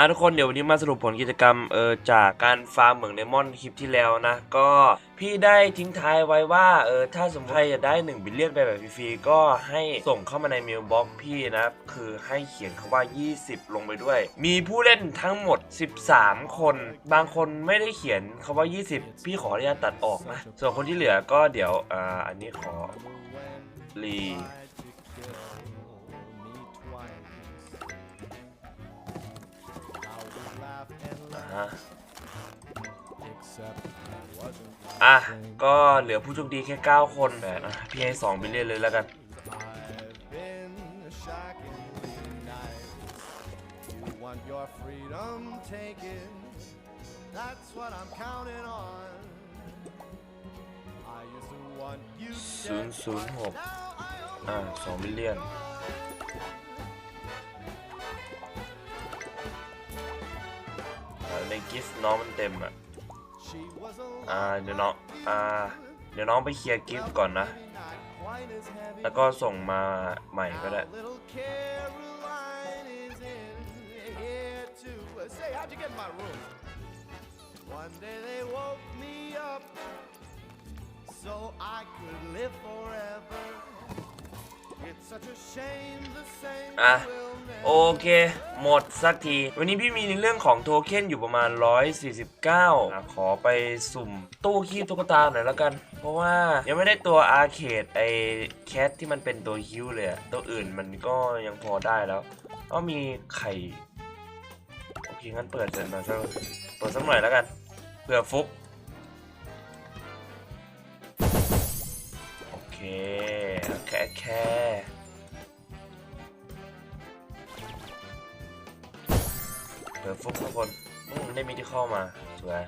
อะทุกคนเดี๋ยววันนี้มาสรุปผลกิจกรรมเออจากการฟาร์มเหมืองไดมอนคลิปที่แล้วนะ ก็พี่ได้ทิ้งท้ายไว้ว่าเออถ้าสมมติใครจะได้1บิลเลียนไปแบบฟรีๆก็ให้ส่งเข้ามาในเมลบ็อกพี่นะคือให้เขียนคำว่า 20 ลงไปด้วย มีผู้เล่นทั้งหมด 13 คน บางคนไม่ได้เขียนคำว่า 20 พี่ขออนุญาตตัดออกนะส่วนคนที่เหลือก็เดี๋ยวอ่าอันนี้ขอรี อ่าฮะอะ ก็เหลือผู้โชคดีแค่ 9 คนแต่นะพี่ให้2บิลเลียนเลยแล้วกัน Want your freedom taken? That's what I'm counting on. I used to want you 006 Now I only อ่า2บิลเลียน กิฟต์น้องมันเต็มอะอ่าเดี๋ยวน้องอ่าเดี๋ยวน้องไปเคลียร์กิฟต์ก่อนนะ แล้วก็ส่งมาใหม่ก็ได้ so I could live forever. อะ will never โอเค หมดสักที วันนี้พี่มีในเรื่องของโทเค็นอยู่ประมาณ 149อะขอไปสุ่มตู้คีบตุ๊กตาหน่อยแล้วกัน เพราะว่ายังไม่ได้ตัวอาร์เคดไอแคทที่มันเป็นตัวฮิวเลยอะตัวอื่นมันก็ยังพอได้แล้วก็มีไข่ โอเค งั้นเปิดเสร็จมาสักเปิดสักหน่อยแล้วกันเผื่อฟุก แค่แค่เปิดฟุกทุกคนอืมได้มิที่เข้ามาสวย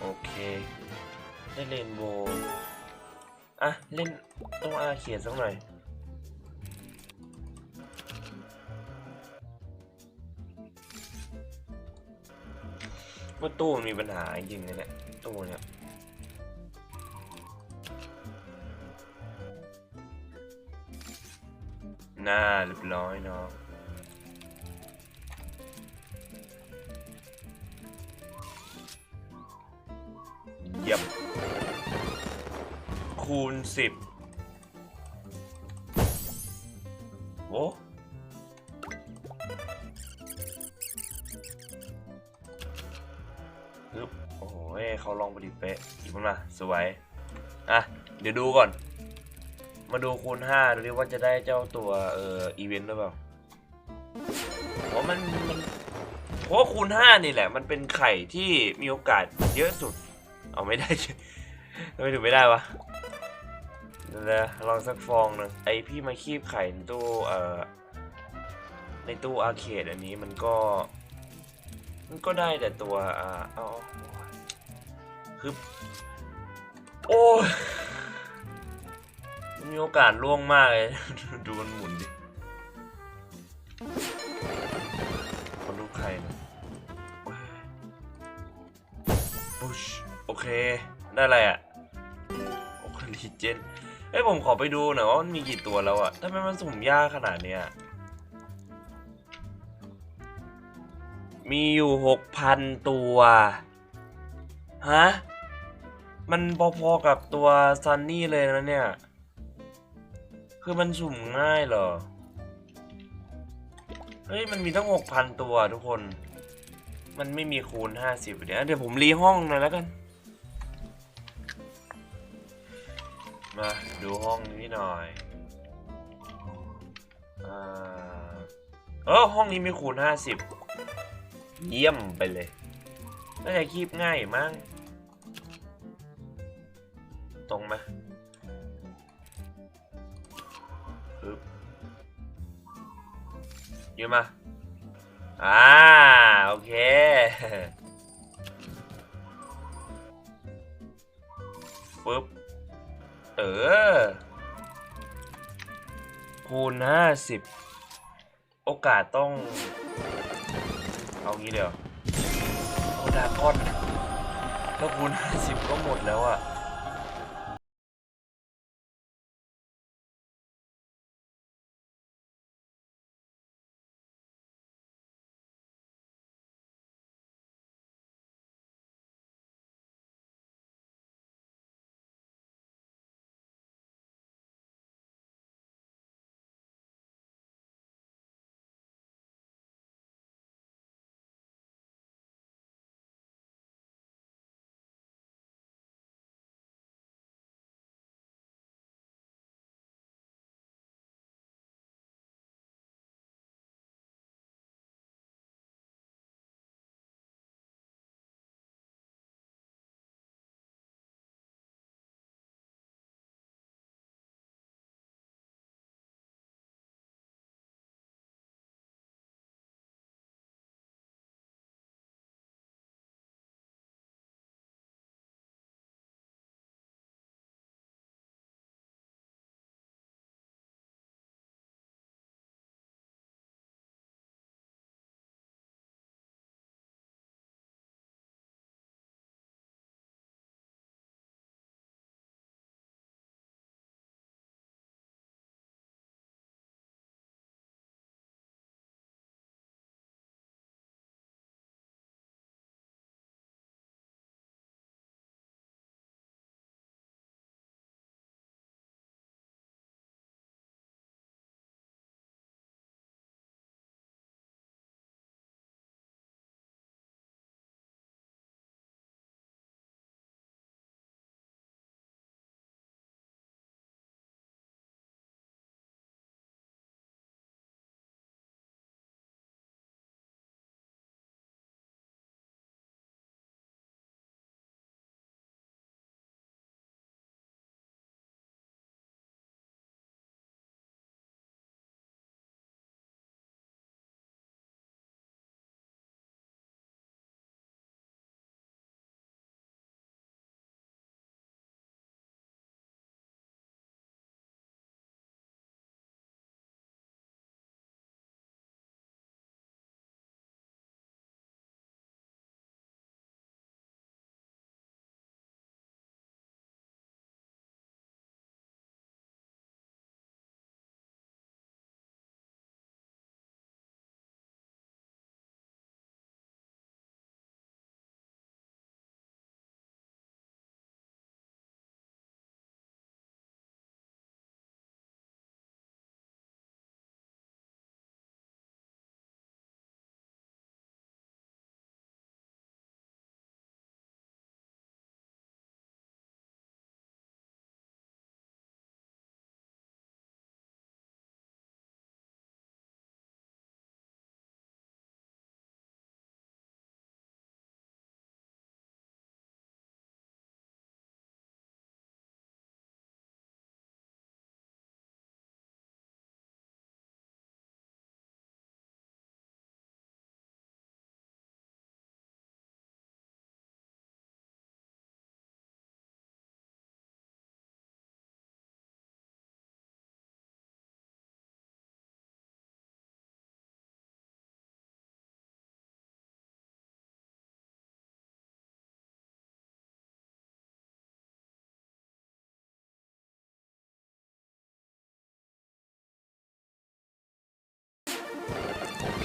โอเค ได้เลนโบว์อะ เล่นต้องอาเขียนสักหน่อยว่าตู้มันมีปัญหาจริงๆเลยเนี่ยตู้เนี่ย หน้าเรียบร้อยเนาะเยี่ยมคูณสิบโว้ปึ๊บโอ้เอ้ยเขาลองพอดีเป๊ะหยิบมันมา สวย อะ เดี๋ยวดูก่อน มาดูคูณห้าดูดิว่าจะได้เจ้าตัวเอ่ออีเวนต์หรือเปล่าเพราะมันมันเพราะคูณห้านี่แหละ มันเป็นไข่ที่มีโอกาสเยอะสุด เอาไม่ได้ทำไมถึงไม่ได้วะเดี๋ยวนะลองสักฟองหนึงไอพี่มาคีบไข่ในตู้เอ่อในตู้อาร์เคดอันนี้มันก็ มันก็ได้แต่ตัวอ่าเอาคือ โอ้ โอกาสล่วงมากเลย ดูมันหมุนดิคนลูกใครนะบุชโอเค ได้อะไรอะโอเคลีเจนเอ้ยผมขอไปดูหน่อยว่ามันมีกี่ตัวแล้วอะทำไมมันสุ่มยากขนาดเนี้ยมีอยู่หกพันตัว ฮะ มันพอๆกับตัวซันนี่เลยนะเนี่ย คือมันสุ่มง่ายเหรอ เฮ้ย มันมีตั้งหกพันตัวทุกคน มันไม่มีคูณห้าสิบเดี๋ยวเดี๋ยวผมรีห้องหน่อยแล้วกัน มาดูห้องนี้หน่อยอ่าเออห้องนี้มีคูณห้าสิบเยี่ยมไปเลยน่าจะคีบง่ายมั้งตรงไหม ปึ๊บยืมมา อ่า โอเค ปึ๊บ เออ คูณห้าสิบ โอกาสต้อง เอางี้เดี๋ยวโอดากอนถ้าคูณห้าสิบก็หมดแล้วอะ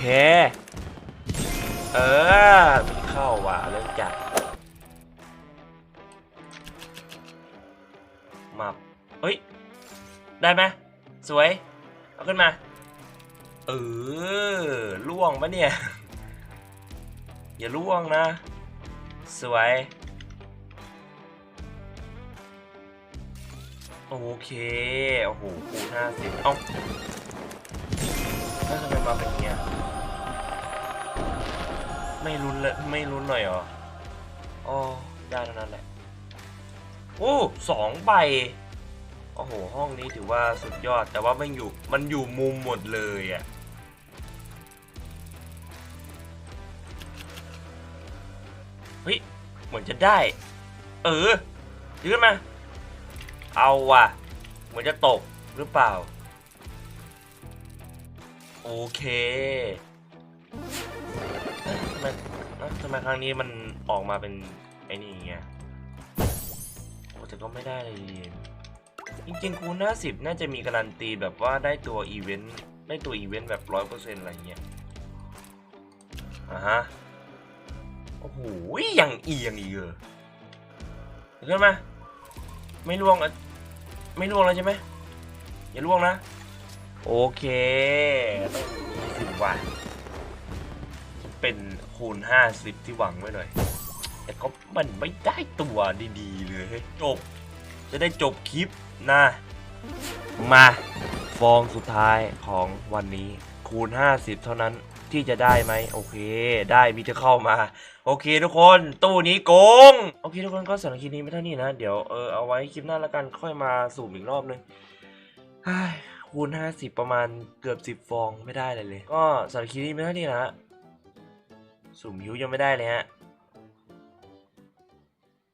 เค เออม่เข้าว่ะเรื่องจัดมาเฮ้ย ได้ไหมสวย เอาขึ้นมา เออล่วงปะเนี่ย อย่าล่วงนะ สวย โอเค โอ้โหคูณห้าสิบเอ้า แล้วทำไมมาเป็นอย่างเงี้ยไม่รุนเลยไม่รุนหน่อยเหรออ๋อได้เท่านั้นแหละโอ้สองใบโอ้โหห้องนี้ถือว่าสุดยอดแต่ว่ามันอยู่มันอยู่มุมหมดเลยอะ่ะเฮ้ยเหมือนจะได้ เออยืนมา เอาว่ะ เหมือนจะตกหรือเปล่า เคเอ๊ะทำไมเอ๊ะทำไมครั้งนี้มันออกมาเป็นไอ้นี่อย่างเงี้ยโอ้แต่ก็ไม่ได้เลยจริงๆคูณ50 น่าจะมีการันตีแบบว่าได้ตัวอีเวนต์ได้ตัวอีเวนต์แบบร้อยเปอร์เซ็นต์อะไรเงี้ยอ่าฮะโอ้โหยังเอียงอีกเหรอเห็นไหมไม่ล่วงไม่ล่วงแล้วใช่ไหมอย่าล่วงนะ โอเคมีสิบวันเป็นคูณห้าสิบที่หวังไว้หน่อย แต่ก็มันไม่ได้ตัวดีๆ เลยจบ จะได้จบคลิปนะ มาฟองสุดท้ายของวันนี้ คูณ 50 เท่านั้นที่จะได้ไหมโอเค ได้มีจะเข้ามา โอเคทุกคนตู้นี้โกง โอเคทุกคนก็สำหรับคลิปนี้ไม่เท่านี้นะ เดี๋ยวเออเอาไว้คลิปหน้าละกันค่อยมาสูบอีกรอบนึง คูณ 50 ประมาณเกือบ 10 ฟองไม่ได้เลยเลย ก็สำหรับคลิปนี้ไม่เท่านี้นะสุ่มยูยังไม่ได้เลยฮะ